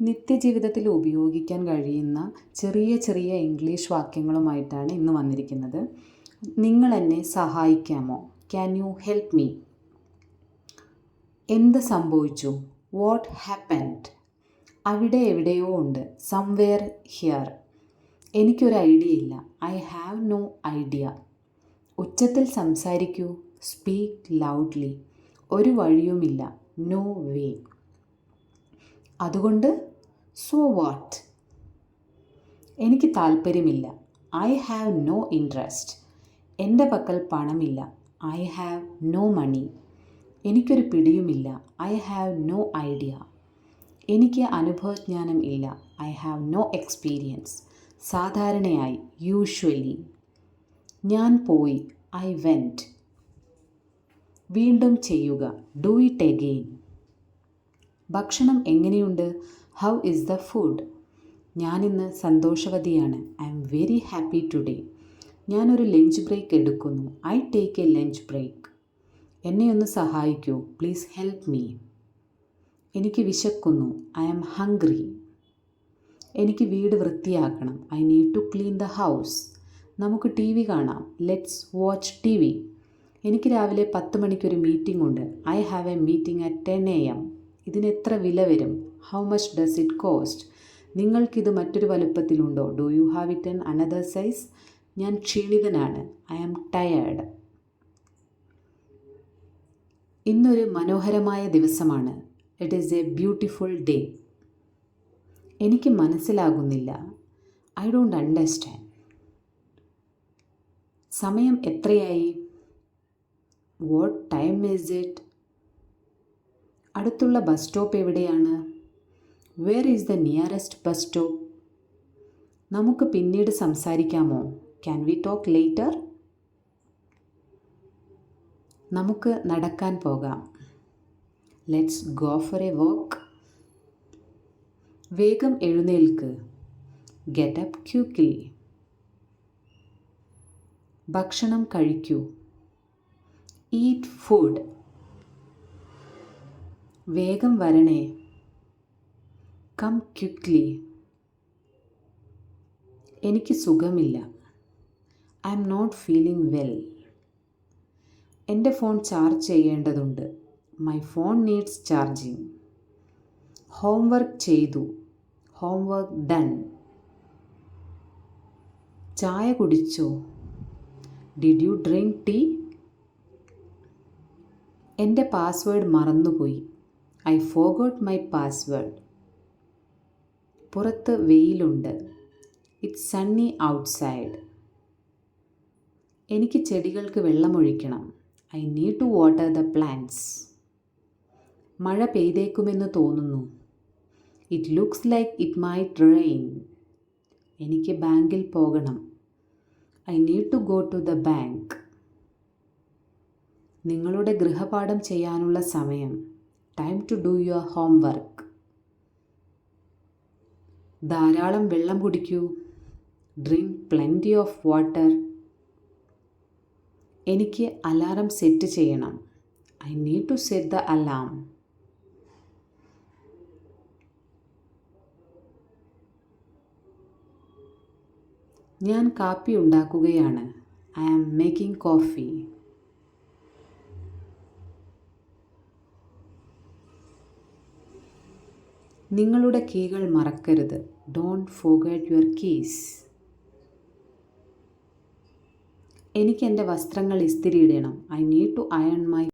നിത്യജീവിതത്തിൽ ഉപയോഗിക്കാൻ കഴിയുന്ന ചെറിയ ചെറിയ ഇംഗ്ലീഷ് വാക്യങ്ങളുമായിട്ടാണ് ഇന്ന് വന്നിരിക്കുന്നത്. നിങ്ങൾ എന്നെ സഹായിക്കാമോ? ക്യാൻ യു ഹെൽപ്പ് മീ എന്ത് സംഭവിച്ചു? വാട്ട് ഹാപ്പൻഡ് അവിടെ എവിടെയോ ഉണ്ട്. സംവെയർ ഹിയർ എനിക്കൊരു ഐഡിയ ഇല്ല. ഐ ഹാവ് നോ ഐഡിയ ഉച്ചത്തിൽ സംസാരിക്കൂ. സ്പീക്ക് ലൗഡ്ലി ഒരു വഴിയുമില്ല. നോ വേ അതുകൊണ്ട് സോ വാട്ട് എനിക്ക് താല്പര്യമില്ല. ഐ ഹാവ് നോ ഇൻട്രസ്റ്റ് എന്റെ പക്കൽ പണമില്ല. ഐ ഹാവ് നോ മണി എനിക്കൊരു പിടിയുമില്ല. ഐ ഹാവ് നോ ഐഡിയ എനിക്ക് അനുഭവജ്ഞാനം ഇല്ല. ഐ ഹാവ് നോ എക്സ്പീരിയൻസ് സാധാരണയായി യൂഷ്വലി ഞാൻ പോയി. ഐ വെന്റ് വീണ്ടും ചെയ്യുക. ഡു ഇറ്റ് എഗെയിൻ ഭക്ഷണം എങ്ങനെയുണ്ട്? ഹൗ ഇസ് ദ ഫുഡ് ഞാനിന്ന് സന്തോഷവതിയാണ്. I M very happy today ഞാനൊരു ലഞ്ച് ബ്രേക്ക് എടുക്കുന്നു. I take a lunch break എന്നെ ഒന്ന് സഹായിക്കൂ. പ്ലീസ് ഹെൽപ്പ് മീ എനിക്ക് വിശക്കുന്നു. ഐ ആം ഹംഗ്രി എനിക്ക് വീട് വൃത്തിയാക്കണം. I need to clean the house നമുക്ക് ടി വി കാണാം. Let's watch T V. എനിക്ക് രാവിലെ പത്ത് മണിക്കൊരു മീറ്റിംഗ് ഉണ്ട്. I have a meeting at ten A M ഇതിന് എത്ര വില വരും? How much does it cost നിങ്ങൾക്കിത് മറ്റൊരു വലുപ്പത്തിലുണ്ടോ? Do you have it in another size ഞാൻ ക്ഷീണിതനാണ്. ഐ ആം ടയേർഡ് ഇന്നൊരു മനോഹരമായ ദിവസമാണ്. It is a beautiful day എനിക്ക് മനസ്സിലാകുന്നില്ല. ഐ ഡോണ്ട് അണ്ടർസ്റ്റാൻഡ് സമയം എത്രയായി? വാട്ട് ടൈം ഈസ് ഇറ്റ് അടുത്തുള്ള ബസ് സ്റ്റോപ്പ് എവിടെയാണ്? Where is the nearest bus stop നമുക്ക് പിന്നീട് സംസാരിക്കാമോ? ക്യാൻ വി ടോക്ക് ലേറ്റർ നമുക്ക് നടക്കാൻ പോകാം. Let's go for a walk വേഗം എഴുന്നേൽക്ക്. ഗെറ്റ് അപ്പ് ക്യൂക്ലി ഭക്ഷണം കഴിക്കൂ. ഈറ്റ് ഫുഡ് വേഗം വരണേ. കം ക്വിക്ലി എനിക്ക് സുഖമില്ല. I M not feeling well എന്റെ ഫോൺ ചാർജ് ചെയ്യേണ്ടതുണ്ട്. My phone needs charging homework ചെയ്തു. ഹോംവർക്ക് ഡൺ ചായ കുടിച്ചോ? ഡിഡ് യു ഡ്രിങ്ക് ടീ എന്റെ പാസ്വേഡ് മറന്നുപോയി. ഐ ഫോഗോട്ട് മൈ പാസ്വേഡ് പുറത്ത് വെയിലുണ്ട്. ഇറ്റ്സ് സണ്ണി ഔട്ട്സൈഡ് എനിക്ക് ചെടികൾക്ക് വെള്ളമൊഴിക്കണം. I need to water the plants മഴ പെയ്തേക്കുമെന്ന് തോന്നുന്നു. It looks like it my train എനിക്ക് ബാങ്കിൽ പോകണം. I need to go to the bank നിങ്ങളുടെ ഗൃഹപാഠം ചെയ്യാനുള്ള സമയം. Time to do your homework ധാരാളം വെള്ളം കുടിക്കൂ. ഡ്രിങ്ക് പ്ലെന്റി ഓഫ് വാട്ടർ എനിക്ക് അലാറം സെറ്റ് ചെയ്യണം. I need to set the alarm ഞാൻ കാപ്പി ഉണ്ടാക്കുകയാണ്. ഐ ആം മേക്കിംഗ് കോഫി നിങ്ങളുടെ കീകൾ മറക്കരുത്. ഡോണ്ട് ഫോഗറ്റ് യുവർ കീസ് എനിക്ക് എന്റെ വസ്ത്രങ്ങൾ ഇസ്തിരിയിടണം I need to iron my